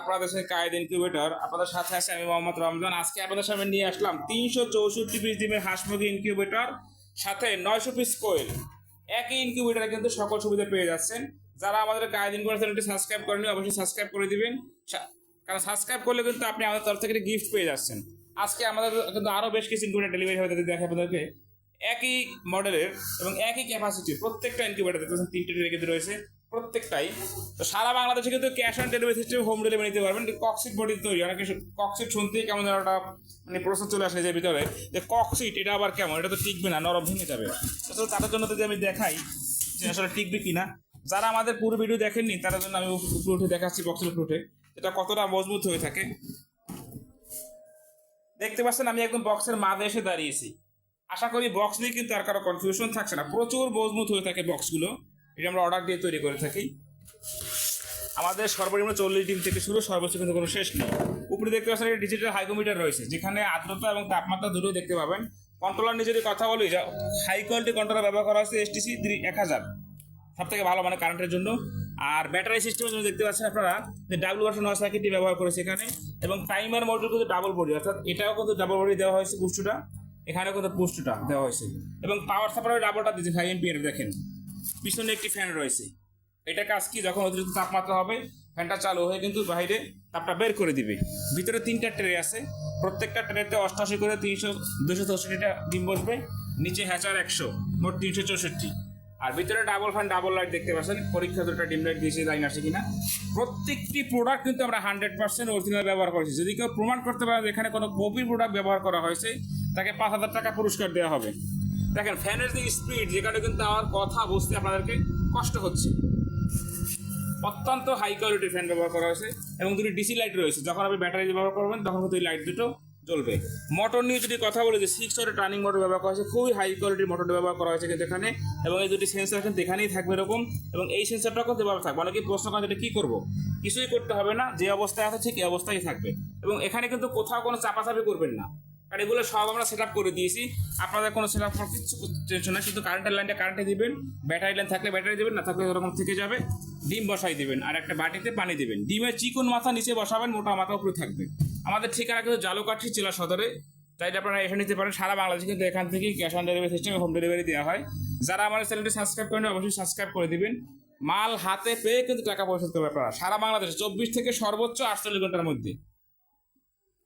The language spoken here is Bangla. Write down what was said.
আপনাদের কায়েদ আপনাদের সাথে আমি মোহাম্মদ আজকে আপনাদের সামনে নিয়ে আসলাম তিনশো চৌষট্টি পিস সাথে নয়শো পিস কোয়েল একই কিন্তু সকল সুবিধা পেয়ে যাচ্ছেন। যারা আমাদের কায়েদ সাবস্ক্রাইব অবশ্যই করে দিবেন। কারণ সাবস্ক্রাইব করলে কিন্তু আপনি আমাদের তরফ থেকে গিফট পেয়ে যাচ্ছেন। আজকে আমাদের আরও বেশ কিছু দেখে একই মডেলের এবং একই প্রত্যেকটা ইনকিউবেটর তিনটে রয়েছে। প্রত্যেকটাই। তো সারা বাংলাদেশে কিন্তু cash on delivery system home delivery নিতে পারবেন। কক্সিট বডি তৈরি অনেকে কক্সিট শুনতেই কেমন যেন একটা মানে প্রশ্ন চলে আসে যে ভিতরে। যে কক্সিট এটা আবার কেমন? এটা তো টিকবে না, নরম ভেঙে যাবে। তো তাদের জন্য যদি আমি দেখাই যে আসলে টিকবে কি না যারা আমাদের পুরো ভিডিও দেখেননি, তাদের জন্য আমি উপরে উঠে দেখাচ্ছি বক্সের উপরে উঠে। এটা কতটা মজবুত হয়ে থাকে। দেখতে পাচ্ছেন, আমি একদম বক্সের মাঝে এসে দাঁড়িয়েছি। আশা করি বক্স নিয়ে কিন্তু আর কারও কনফিউশন থাকছে না। প্রচুর মজবুত হয়ে থাকে বক্সগুলো এটা আমরা অর্ডার দিয়ে তৈরি করে থাকি। আমাদের সর্বনিম্ন চল্লিশ ডিম থেকে শুরু, সর্বোচ্চ কিন্তু কোনো শেষ নেই। উপরে দেখতে পাচ্ছেন একটা ডিজিটাল হাইকোমিটার রয়েছে, যেখানে আর্দ্রতা এবং তাপমাত্রা দুটোই দেখতে পাবেন। কন্ট্রোলার নিয়ে যদি কথা বলি হাই কোয়ালিটি কন্ট্রোলার ব্যবহার করা হয়েছে এসটিসি এক হাজার। সব থেকে ভালো মানে কারেন্টের জন্য। আর ব্যাটারি সিস্টেমের জন্য দেখতে পাচ্ছেন আপনারা, যে ডাবল ভার্সন নয় সার্কিটটি ব্যবহার করেছে এখানে। এবং টাইমার মোটর কিন্তু ডাবল বডি অর্থাৎ এটাও কিন্তু ডাবল বডি দেওয়া হয়েছে পুষ্টটা এখানেও কিন্তু পুষ্টটা দেওয়া হয়েছে। এবং পাওয়ার সাপ্লাই ডাবলটা দিয়েছে ফাইভ এমপিয়ার দেখেন। পিছনে একটি ফ্যান রয়েছে। এটা কাজ কি? যখন অতিরিক্ত তাপমাত্রা হবে ফ্যানটা চালু হয়ে কিন্তু বাইরে তাপটা বের করে দিবে। ভিতরে তিনটা ট্রে আছে। প্রত্যেকটা ট্রেতে অষ্টাশি করে তিনশো, দুশো চৌষট্টিটা ডিম বসবে। নিচে হ্যাচার একশো, মোট তিনশো চৌষট্টি। আর ভিতরে ডাবল ফ্যান ডাবল লাইট দেখতে পাচ্ছেন। পরীক্ষা দুটো ডিম লাইট দিয়েছে লাইন আসে কিনা। প্রত্যেকটি প্রোডাক্ট কিন্তু আমরা হান্ড্রেড পার্সেন্ট অরিজিনাল ব্যবহার করেছি। যদি কেউ প্রমাণ করতে পারে এখানে কোনো কপি প্রোডাক্ট ব্যবহার করা হয়েছে, তাকে পাঁচ হাজার টাকা পুরস্কার দেওয়া হবে। দেখেন ফ্যানের যে স্পিড যেখানে কিন্তু আমার কথা বুঝতে আপনাদেরকে কষ্ট হচ্ছে। অত্যন্ত হাই কোয়ালিটির ফ্যান ব্যবহার করা হয়েছে এবং দুটি ডিসি লাইট রয়েছে। যখন আপনি ব্যাটারি ব্যবহার করবেন, তখন কিন্তু এই লাইট দুটো জ্বলবে। মোটর নিয়ে যদি কথা বলি যে সিক্স ওয়াটের টার্নিং মোটর ব্যবহার করা হয়েছে, খুবই হাই কোয়ালিটির মোটর ব্যবহার করা হয়েছে কিন্তু এখানে। এবং এই দুটি সেন্সার কিন্তু এখানেই থাকবে এরকম। এবং এই সেন্সারটাও কিন্তু এভাবে থাকবে। অনেকেই প্রশ্ন করেন এটা কী করব? কিছুই করতে হবে না। যে অবস্থায় আছে ঠিক এই অবস্থায় থাকবে। এবং এখানে কিন্তু কোথাও কোনো চাপাচাপি করবেন না। কারণ এগুলো সব আমরা সেট করে দিয়েছি। আপনাদের কোনো সেট আপ কিছু টেনশন নাই, শুধু কারেন্টের লাইনটা কারেন্টে দিবেন ব্যাটারি লাইন থাকলে ব্যাটারি দিবেন, না থাকলে এরকম থেকে যাবে, ডিম বসাই দিবেন, আর একটা বাটিতে পানি দিবেন। ডিমের চিকন মাথা নিচে বসাবেন, মোটা মাথা উপরে থাকবে। আমাদের ঠিকানা কিন্তু জালুকাঠি জেলা সদরে। চাইলে আপনারা এসে নিতে পারেন, সারা বাংলাদেশে কিন্তু এখান থেকে ক্যাশ অন ডেলিভারি সিস্টেমে হোম ডেলিভারি দেওয়া হয়। যারা আমাদের চ্যানেলটি সাবস্ক্রাইব করেন অবশ্যই সাবস্ক্রাইব করে দিবেন। মাল হাতে পেয়ে কিন্তু টাকা পরিশোধ করবে আপনারা, সারা বাংলাদেশে, চব্বিশ থেকে সর্বোচ্চ আটচল্লিশ ঘণ্টার মধ্যে।